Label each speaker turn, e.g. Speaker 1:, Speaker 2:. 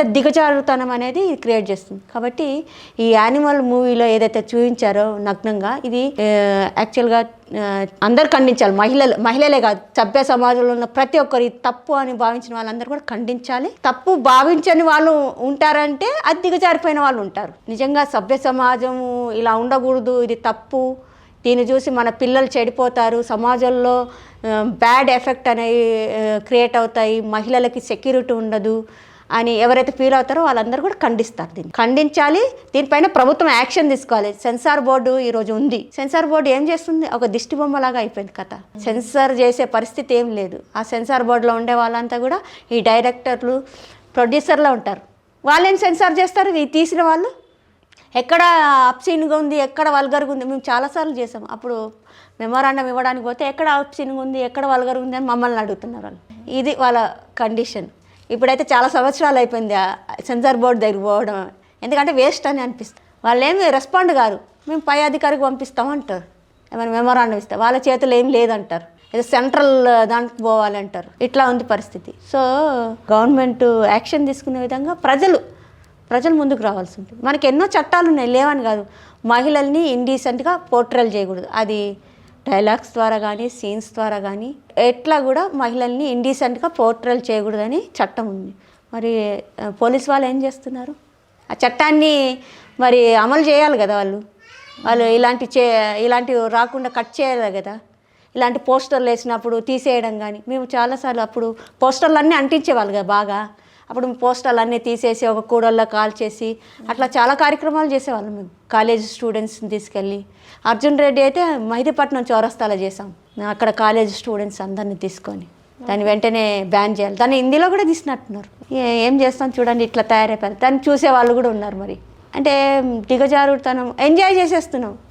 Speaker 1: ఎంత దిగజారుతనం అనేది క్రియేట్ చేస్తుంది. కాబట్టి ఈ యానిమల్ మూవీలో ఏదైతే చూపించారో నగ్నంగా ఇది యాక్చువల్గా అందరు ఖండించాలి. మహిళలు మహిళలే కాదు సభ్య సమాజంలో ఉన్న ప్రతి ఒక్కరు తప్పు అని భావించిన వాళ్ళందరూ కూడా ఖండించాలి. తప్పు భావించని వాళ్ళు ఉంటారంటే అది దిగజారిపోయిన వాళ్ళు ఉంటారు. నిజంగా సభ్య సమాజము ఇలా ఉండకూడదు ఇది తప్పు. దీన్ని చూసి మన పిల్లలు చెడిపోతారు. సమాజంలో బ్యాడ్ ఎఫెక్ట్ అనేవి క్రియేట్ అవుతాయి. మహిళలకి సెక్యూరిటీ ఉండదు. అని ఎవరైతే ఫీల్ అవుతారో వాళ్ళందరూ కూడా ఖండిస్తారు దీన్ని. ఖండించాలి దీనిపైన ప్రభుత్వం యాక్షన్ తీసుకోవాలి. సెన్సార్ బోర్డు ఈ రోజు ఉంది. సెన్సార్ బోర్డు ఏం చేస్తుంది? ఒక దిష్టి బొమ్మలాగా అయిపోయింది కథ. సెన్సార్ చేసే పరిస్థితి ఏం లేదు. ఆ సెన్సార్ బోర్డులో ఉండే వాళ్ళంతా కూడా ఈ డైరెక్టర్లు ప్రొడ్యూసర్లో ఉంటారు. వాళ్ళేం సెన్సార్ చేస్తారు? ఇది తీసిన వాళ్ళు. ఎక్కడ అప్సీన్గా ఉంది ఎక్కడ వల్గర్గా ఉంది? మేము చాలాసార్లు చేసాం అప్పుడు మెమోరాండం ఇవ్వడానికి పోతే ఎక్కడ అప్సీన్గా ఉంది ఎక్కడ వల్గర్గా ఉంది అని మమ్మల్ని అడుగుతున్నారు వాళ్ళు. ఇది వాళ్ళ కండిషన్ ఇప్పుడైతే చాలా సంవత్సరాలు అయిపోయింది సెన్సార్ బోర్డు దగ్గర పోవడం. ఎందుకంటే వేస్ట్ అని అనిపిస్తుంది. వాళ్ళు ఏమి రెస్పాండ్ కారు. మేము పై అధికారికి పంపిస్తామంటారు ఏమైనా మెమోరాండం ఇస్తాం వాళ్ళ చేతులు ఏం లేదంటారు. ఏదో సెంట్రల్ దానికి పోవాలంటారు. ఇట్లా ఉంది పరిస్థితి. సో గవర్నమెంట్ యాక్షన్ తీసుకునే విధంగా ప్రజలు ప్రజలు ముందుకు రావాల్సి ఉంటుంది. మనకి ఎన్నో చట్టాలు ఉన్నాయి. లేవని కాదు. మహిళల్ని ఇండీసెంట్గా పోర్ట్రేల్ చేయకూడదు. అది డైలాగ్స్ ద్వారా కానీ సీన్స్ ద్వారా కానీ ఎట్లా కూడా మహిళల్ని ఇండీసెంట్గా పోర్ట్రల్ చేయకూడదని చట్టం ఉంది. మరి పోలీస్ వాళ్ళు ఏం చేస్తున్నారు? ఆ చట్టాన్ని మరి అమలు చేయాలి కదా వాళ్ళు? వాళ్ళు ఇలాంటి చే ఇలాంటివి రాకుండా కట్ చేయాలి కదా? ఇలాంటి పోస్టర్లు వేసినప్పుడు తీసేయడం కానీ మేము చాలాసార్లు అప్పుడు పోస్టర్లు అన్నీ అంటించేవాళ్ళు కదా బాగా. అప్పుడు పోస్టర్లు అన్నీ తీసేసి ఒక కూడల్లో కాల్ చేసి అట్లా చాలా కార్యక్రమాలు చేసేవాళ్ళం మేము. కాలేజ్ స్టూడెంట్స్ని తీసుకెళ్ళి. అర్జున్ రెడ్డి అయితే మైదీపట్నం చౌరస్తాలో చేసాం అక్కడ కాలేజ్ స్టూడెంట్స్ అందరిని తీసుకొని. దాన్ని వెంటనే బ్యాన్ చేయాలి. దాన్ని హిందీలో కూడా తీసినట్టున్నారు. ఏం చేస్తాం చూడండి ఇట్లా తయారైపోయారు. దాన్ని చూసే వాళ్ళు కూడా ఉన్నారు మరి. అంటే దిగజారుడుతనం ఎంజాయ్ చేసేస్తున్నాం.